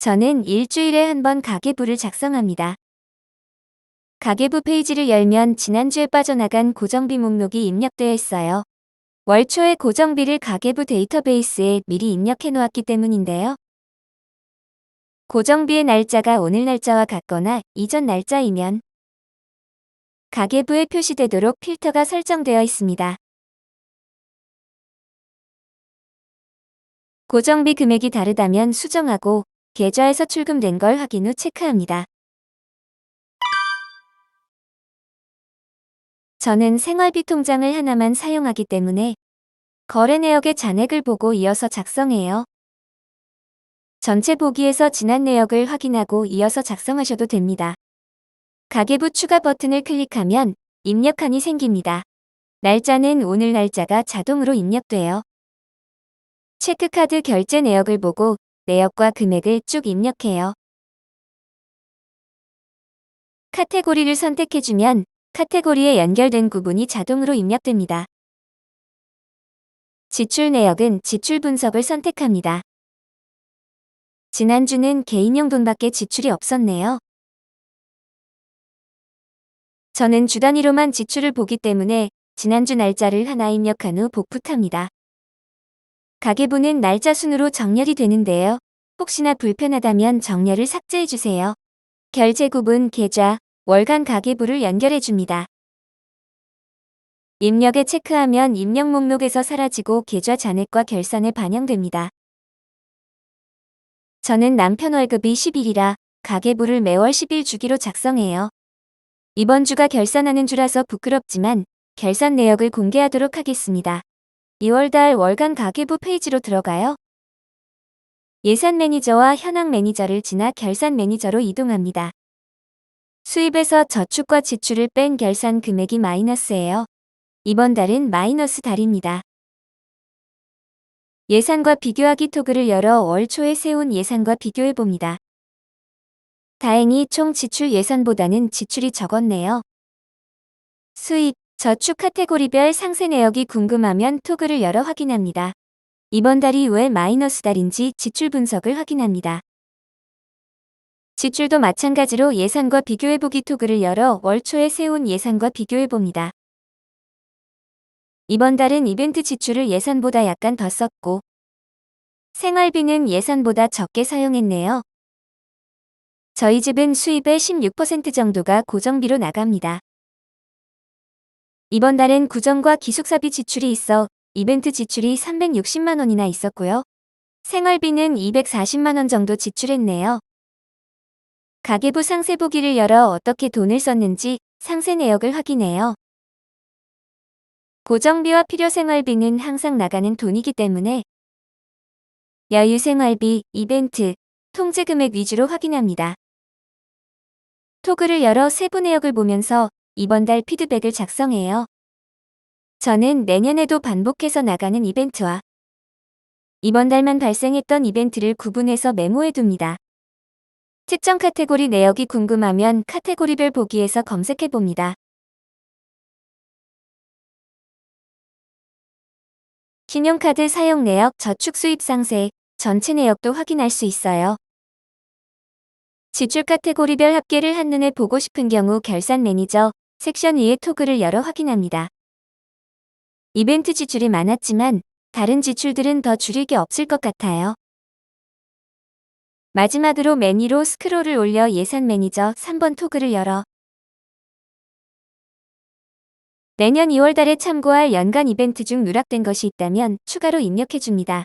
저는 일주일에 한 번 가계부를 작성합니다. 가계부 페이지를 열면 지난주에 빠져나간 고정비 목록이 입력되어 있어요. 월 초에 고정비를 가계부 데이터베이스에 미리 입력해 놓았기 때문인데요. 고정비의 날짜가 오늘 날짜와 같거나 이전 날짜이면 가계부에 표시되도록 필터가 설정되어 있습니다. 고정비 금액이 다르다면 수정하고 계좌에서 출금된 걸 확인 후 체크합니다. 저는 생활비 통장을 하나만 사용하기 때문에 거래 내역의 잔액을 보고 이어서 작성해요. 전체 보기에서 지난 내역을 확인하고 이어서 작성하셔도 됩니다. 가계부 추가 버튼을 클릭하면 입력칸이 생깁니다. 날짜는 오늘 날짜가 자동으로 입력돼요. 체크카드 결제 내역을 보고 내역과 금액을 쭉 입력해요. 카테고리를 선택해주면 카테고리에 연결된 구분이 자동으로 입력됩니다. 지출 내역은 지출 분석을 선택합니다. 지난주는 개인용 돈밖에 지출이 없었네요. 저는 주 단위로만 지출을 보기 때문에 지난주 날짜를 하나 입력한 후 복붙합니다. 가계부는 날짜 순으로 정렬이 되는데요. 혹시나 불편하다면 정렬을 삭제해주세요. 결제 구분 계좌, 월간 가계부를 연결해 줍니다. 입력에 체크하면 입력 목록에서 사라지고 계좌 잔액과 결산에 반영됩니다. 저는 남편 월급이 10일이라 가계부를 매월 10일 주기로 작성해요. 이번 주가 결산하는 주라서 부끄럽지만 결산 내역을 공개하도록 하겠습니다. 2월달 월간 가계부 페이지로 들어가요. 예산 매니저와 현황 매니저를 지나 결산 매니저로 이동합니다. 수입에서 저축과 지출을 뺀 결산 금액이 마이너스예요. 이번 달은 마이너스 달입니다. 예산과 비교하기 토글을 열어 월 초에 세운 예산과 비교해 봅니다. 다행히 총 지출 예산보다는 지출이 적었네요. 수입, 저축 카테고리별 상세 내역이 궁금하면 토글을 열어 확인합니다. 이번 달이 왜 마이너스 달인지 지출 분석을 확인합니다. 지출도 마찬가지로 예산과 비교해보기 토글을 열어 월 초에 세운 예산과 비교해봅니다. 이번 달은 이벤트 지출을 예산보다 약간 더 썼고 생활비는 예산보다 적게 사용했네요. 저희 집은 수입의 16% 정도가 고정비로 나갑니다. 이번 달엔 구정과 기숙사비 지출이 있어 이벤트 지출이 360만 원이나 있었고요. 생활비는 240만 원 정도 지출했네요. 가계부 상세 보기를 열어 어떻게 돈을 썼는지 상세 내역을 확인해요. 고정비와 필요 생활비는 항상 나가는 돈이기 때문에 여유 생활비, 이벤트, 통제 금액 위주로 확인합니다. 토글을 열어 세부 내역을 보면서 이번 달 피드백을 작성해요. 저는 내년에도 반복해서 나가는 이벤트와 이번 달만 발생했던 이벤트를 구분해서 메모해 둡니다. 특정 카테고리 내역이 궁금하면 카테고리별 보기에서 검색해 봅니다. 신용카드 사용 내역 저축 수입 상세 전체 내역도 확인할 수 있어요. 지출 카테고리별 합계를 한눈에 보고 싶은 경우 결산 매니저 섹션 위에 토글을 열어 확인합니다. 이벤트 지출이 많았지만 다른 지출들은 더 줄일 게 없을 것 같아요. 마지막으로 메뉴로 스크롤을 올려 예산 매니저 3번 토글을 열어 내년 2월 달에 참고할 연간 이벤트 중 누락된 것이 있다면 추가로 입력해 줍니다.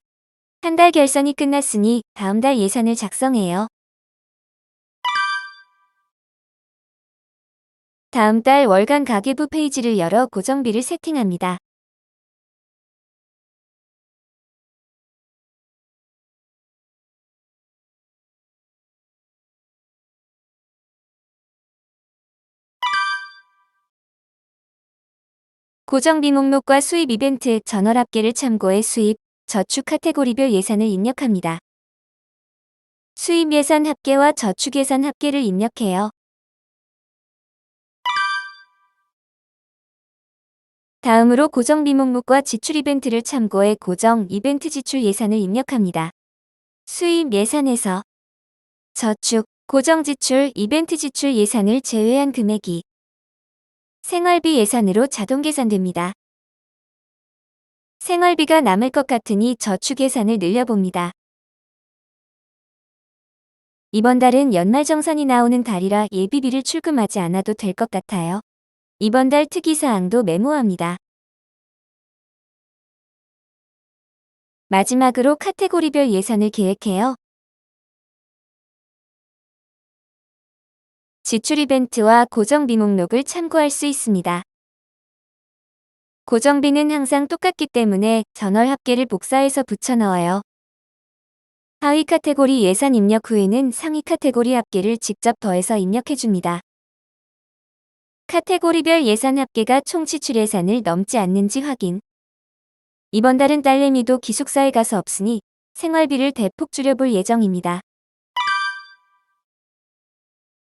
한 달 결산이 끝났으니 다음 달 예산을 작성해요. 다음 달 월간 가계부 페이지를 열어 고정비를 세팅합니다. 고정비 목록과 수입 이벤트 전월 합계를 참고해 수입, 저축 카테고리별 예산을 입력합니다. 수입 예산 합계와 저축 예산 합계를 입력해요. 다음으로 고정 비 목록과 지출 이벤트를 참고해 고정 이벤트 지출 예산을 입력합니다. 수입 예산에서 저축, 고정 지출, 이벤트 지출 예산을 제외한 금액이 생활비 예산으로 자동 계산됩니다. 생활비가 남을 것 같으니 저축 예산을 늘려봅니다. 이번 달은 연말정산이 나오는 달이라 예비비를 출금하지 않아도 될 것 같아요. 이번 달 특이사항도 메모합니다. 마지막으로 카테고리별 예산을 계획해요. 지출 이벤트와 고정비 목록을 참고할 수 있습니다. 고정비는 항상 똑같기 때문에 전월 합계를 복사해서 붙여 넣어요. 하위 카테고리 예산 입력 후에는 상위 카테고리 합계를 직접 더해서 입력해줍니다. 카테고리별 예산 합계가 총 지출 예산을 넘지 않는지 확인. 이번 달은 딸내미도 기숙사에 가서 없으니 생활비를 대폭 줄여볼 예정입니다.